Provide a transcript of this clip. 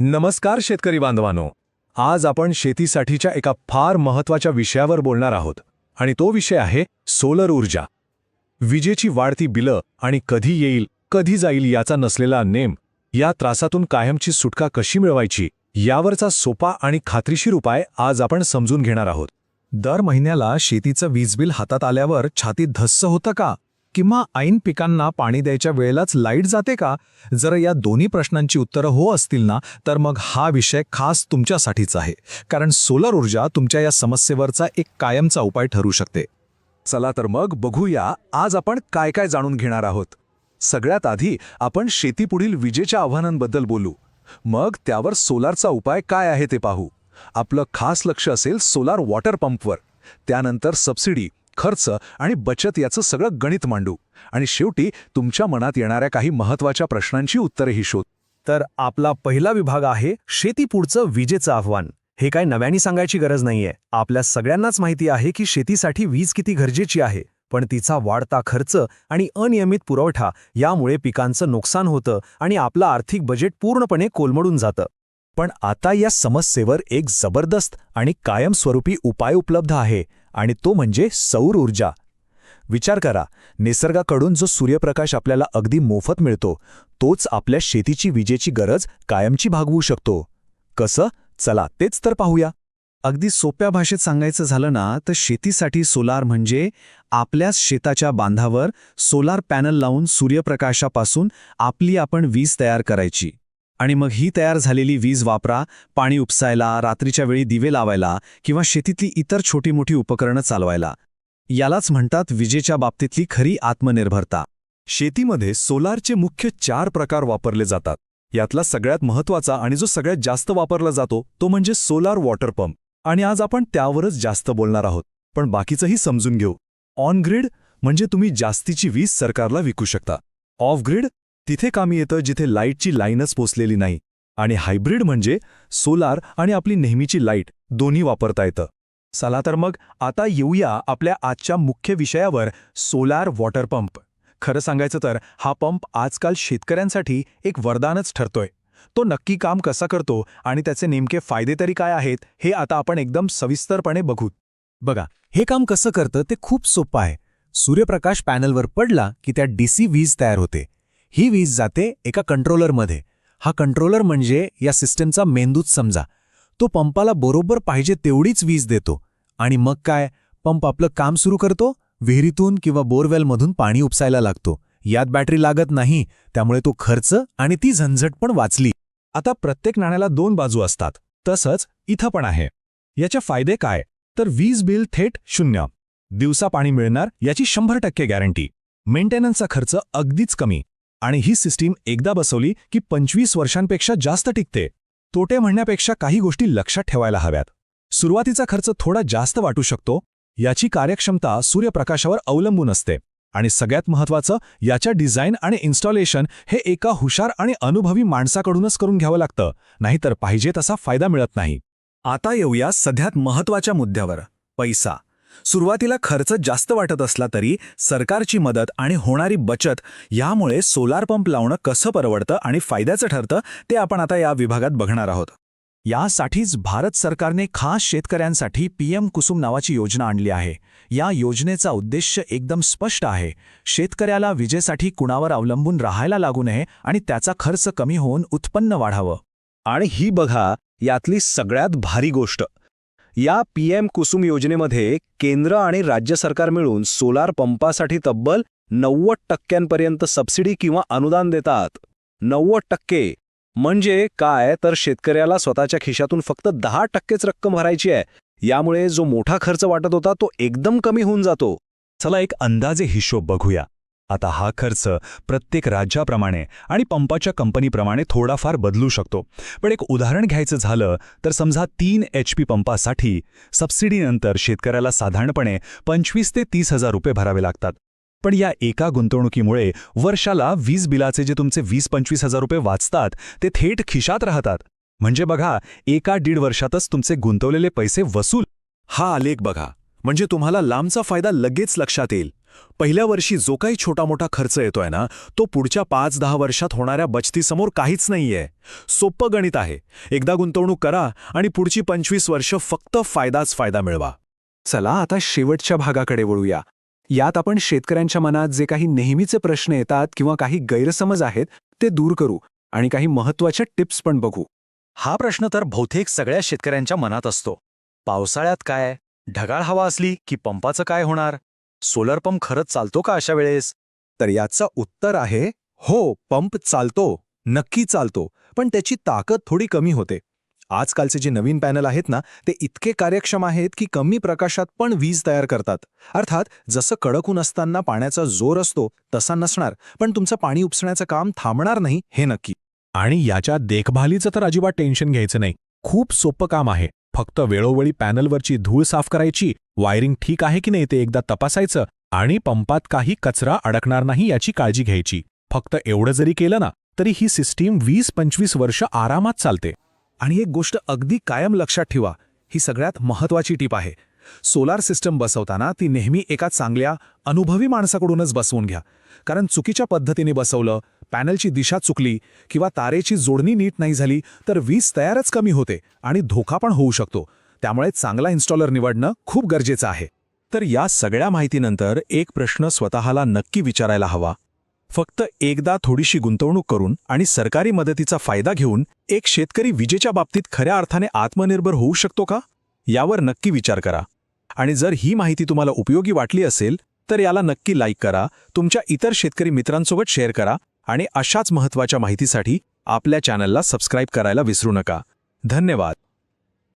नमस्कार शेतकरी बांधवानो. आज आपण शेतीसाठीच्या एका फार महत्त्वाच्या विषयावर बोलणार आहोत आणि तो विषय आहे सोलर ऊर्जा. विजेची वाढती बिलं आणि कधी येईल कधी जाईल याचा नसलेला नेम या त्रासातून कायमची सुटका कशी मिळवायची यावरचा सोपा आणि खात्रीशीर उपाय आज आपण समजून घेणार आहोत. दर महिन्याला शेतीचं वीज बिल हातात आल्यावर छाती धस्स होतं का? किंवा ऐन पिकांना पाणी द्यायच्या वेळेलाच लाइट जाते का? जर या दोन्ही प्रश्नांची उत्तरं हो असतील ना तर मग हा विषय खास तुमच्यासाठीच आहे. कारण सोलर ऊर्जा तुमच्या या समस्येवरचा एक कायमचा उपाय ठरू शकते. चला तर मग बघूया आज आपण काय काय जाणून घेणार आहोत. सगळ्यात आधी आपण शेतीपुढील विजेच्या आव्हानांबद्दल बोलू. मग त्यावर सोलारचा उपाय काय आहे ते पाहू. आपलं खास लक्ष असेल सोलार वॉटर पंपवर. त्यानंतर सबसिडी खर्च आणि बचत याचं सगळं गणित मांडू. आणि शेवटी तुमच्या मनात येणाऱ्या काही महत्त्वाच्या प्रश्नांची उत्तरेही शोध. तर आपला पहिला विभाग आहे शेतीपुढचं विजेचं आव्हान. हे काय नव्याने सांगायची गरज नाहीये. आपल्या सगळ्यांनाच माहिती आहे की शेतीसाठी वीज किती गरजेची आहे. पण तिचा वाढता खर्च आणि अनियमित पुरवठा यामुळे पिकांचं नुकसान होतं आणि आपलं आर्थिक बजेट पूर्णपणे कोलमडून जातं. पण आता या समस्येवर एक जबरदस्त आणि कायमस्वरूपी उपाय उपलब्ध आहे. आणि तो म्हणजे सौर ऊर्जा. विचार करा निसर्गाकडून जो सूर्यप्रकाश आपल्याला अगदी मोफत मिळतो तोच आपल्या शेतीची विजेची गरज कायमची भागवू शकतो. कसं? चला तेच तर पाहूया. अगदी सोप्या भाषेत सांगायचं झालं ना तर शेतीसाठी सोलार म्हणजे आपल्याच शेताच्या बांधावर सोलार पॅनल लावून सूर्यप्रकाशापासून आपली आपण वीज तयार करायची. आणि मग ही तयार झालेली वीज वापरा पाणी उपसायला रात्रीच्या वेळी दिवे लावायला किंवा शेतीतली इतर छोटी मोठी उपकरणं चालवायला. यालाच म्हणतात विजेच्या बाबतीतली खरी आत्मनिर्भरता. शेतीमध्ये सोलारचे मुख्य चार प्रकार वापरले जातात. यातला सगळ्यात महत्त्वाचा आणि जो सगळ्यात जास्त वापरला जातो तो म्हणजे सोलार वॉटर पंप. आणि आज आपण त्यावरच जास्त बोलणार आहोत. पण बाकीचंही समजून घेऊ. ऑन ग्रिड म्हणजे तुम्ही जास्तीची वीज सरकारला विकू शकता. ऑफ ग्रिड तिथे कामी येतं जिथे लाईटची लाईनच पोचलेली नाही. आणि हायब्रिड म्हणजे सोलार आणि आपली नेहमीची लाइट दोन्ही वापरता येतं. चला तर मग आता येऊया आपल्या आजच्या मुख्य विषयावर सोलार वॉटर पंप. खरं सांगायचं तर हा पंप आजकाल शेतकऱ्यांसाठी एक वरदानच ठरतोय. तो नक्की काम कसा करतो आणि त्याचे नेमके फायदे तरी काय आहेत हे आता आपण एकदम सविस्तरपणे बघू. बघा हे काम कसं करतं ते खूप सोपं आहे. सूर्यप्रकाश पॅनलवर पडला की त्यात डीसी वीज तयार होते. ही वीज जाते एका कंट्रोलरमध्ये. हा कंट्रोलर म्हणजे या सिस्टमचा मेंदूच समजा. तो पंपाला बरोबर पाहिजे तेवढीच वीज देतो. आणि मग काय? पंप आपलं काम सुरू करतो विहिरीतून किंवा बोरवेलमधून पाणी उपसायला लागतो. यात बॅटरी लागत नाही त्यामुळे तो खर्च आणि ती झंझट पण वाचली. आता प्रत्येक नाण्याला दोन बाजू असतात. तसंच इथं पण आहे. याचे फायदे काय? तर वीज बिल थेट शून्य. दिवसा पाणी मिळणार याची शंभर टक्के गॅरंटी. मेंटेनन्सचा खर्च अगदीच कमी. आणि ही सिस्टीम एकदा बसवली की पंचवीस वर्षांपेक्षा जास्त टिकते. तोटे म्हणण्यापेक्षा काही गोष्टी लक्षात ठेवायला हव्यात. सुरुवातीचा खर्च थोडा जास्त वाटू शकतो याची कार्यक्षमता सूर्यप्रकाशावर अवलंबून असते आणि सगळ्यात महत्त्वाचं याच्या डिझाईन आणि इन्स्टॉलेशन हे एका हुशार आणि अनुभवी माणसाकडूनच करून घ्यावं लागतं नाहीतर पाहिजे तसा फायदा मिळत नाही. आता येऊया सध्यात महत्त्वाच्या मुद्द्यावर पैसा. सुरुवातीला खर्च जास्त वाटत असला तरी सरकारची मदत आणि होणारी बचत यामुळे सोलार पंप लावणं कसं परवडतं आणि फायद्याचं ठरतं ते आपण आता या विभागात बघणार आहोत. यासाठीच भारत सरकारने खास शेतकऱ्यांसाठी पीएम कुसुम नावाची योजना आणली आहे. या योजनेचा उद्देश एकदम स्पष्ट आहे. शेतकऱ्याला विजेसाठी कुणावर अवलंबून राहायला लागू नये आणि त्याचा खर्च कमी होऊन उत्पन्न वाढावं. आणि ही बघा यातली सगळ्यात भारी गोष्ट. या पीएम कुसुम योजनेमध्ये केंद्र आणि राज्य सरकार मिळून सोलार पंपासाठी तब्बल नव्वद टक्क्यांपर्यंत सबसिडी किंवा अनुदान देतात. नव्वद टक्के. म्हणजे काय? तर शेतकऱ्याला स्वतःच्या खिशातून फक्त दहा टक्केच रक्कम भरायची आहे. यामुळे जो मोठा खर्च वाटत होता तो एकदम कमी होऊन जातो. चला एक अंदाजे हिशोब बघूया. आता हा खर्च प्रत्येक राज्याप्रमाणे आणि पंपाच्या कंपनीप्रमाणे थोडाफार बदलू शकतो. पण एक उदाहरण घ्यायचं झालं तर समजा तीन एच पी पंपासाठी सबसिडीनंतर शेतकऱ्याला साधारणपणे पंचवीस ते तीस हजार रुपये भरावे लागतात. पण या एका गुंतवणुकीमुळे वर्षाला वीज बिलाचे जे तुमचे वीस पंचवीस हजार रुपये वाचतात ते थेट खिशात राहतात. म्हणजे बघा एका दीड वर्षातच तुमचे गुंतवलेले पैसे वसूल. हा आलेख बघा. म्हणजे तुम्हाला लांबचा फायदा लगेच लक्षात येईल. पहिल्या वर्षी जो काही छोटा मोठा खर्च येतोय ना तो पुढच्या पाच दहा वर्षात होणाऱ्या बचतीसमोर काहीच नाहीये. सोपं गणित आहे. एकदा गुंतवणूक करा आणि पुढची पंचवीस वर्ष फक्त फायदाच फायदा मिळवा. चला आता शेवटच्या भागाकडे वळूया. यात आपण शेतकऱ्यांच्या मनात जे काही नेहमीचे प्रश्न येतात किंवा काही गैरसमज आहेत ते दूर करू आणि काही महत्त्वाच्या टिप्स पण बघू. हा प्रश्न तर बहुतेक सगळ्या शेतकऱ्यांच्या मनात असतो. पावसाळ्यात काय? ढगाळ हवा असली की पंपाचं काय होणार? सोलर पंप खरंच चालतो का अशा वेळेस? तर याचं उत्तर आहे हो पंप चालतो नक्की चालतो पण त्याची ताकद थोडी कमी होते. आजकालचे जे नवीन पॅनल आहेत ना ते इतके कार्यक्षम आहेत की कमी प्रकाशात पण वीज तयार करतात. अर्थात जसं कडकून असताना पाण्याचा जोर असतो तसा नसणार पण तुमचं पाणी उपसण्याचं काम थांबणार नाही हे नक्की. आणि याच्या देखभालीचं तर अजिबात टेन्शन घ्यायचं नाही. खूप सोपं काम आहे. फक्त वेळोवेळी पॅनलवरची धूळ साफ करायची वायरिंग ठीक आहे की नाही ते एकदा तपासायचं आणि पंपात काही कचरा अडकणार नाही याची काळजी घ्यायची. फक्त एवढं जरी केलं ना तरी ही सिस्टीम वीस पंचवीस वर्ष आरामात चालते. आणि एक गोष्ट अगदी कायम लक्षात ठेवा ही सगळ्यात महत्वाची टीप आहे. सोलार सिस्टम बसवताना ती नेहमी एका चांगल्या अनुभवी माणसाकडूनच बसवून घ्या. कारण चुकीच्या पद्धतीने बसवलं पॅनलची दिशा चुकली किंवा तारेची जोडणी नीट नाही झाली तर वीज तयारच कमी होते आणि धोका पण होऊ शकतो. त्यामुळे चांगला इन्स्टॉलर निवडणं खूप गरजेचं आहे. तर या सगळ्या माहितीनंतर एक प्रश्न स्वतःला नक्की विचारायला हवा. फक्त एकदा थोडीशी गुंतवणूक करून आणि सरकारी मदतीचा फायदा घेऊन एक शेतकरी विजेच्या बाबतीत खऱ्या अर्थाने आत्मनिर्भर होऊ शकतो का? यावर नक्की विचार करा. आणि जर ही माहिती तुम्हाला उपयोगी वाटली असेल तर याला नक्की लाईक करा तुमच्या इतर शेतकरी मित्रांसोबत शेअर करा आणि अशाच महत्त्वाच्या माहितीसाठी आपल्या चॅनलला सबस्क्राईब करायला विसरू नका. धन्यवाद.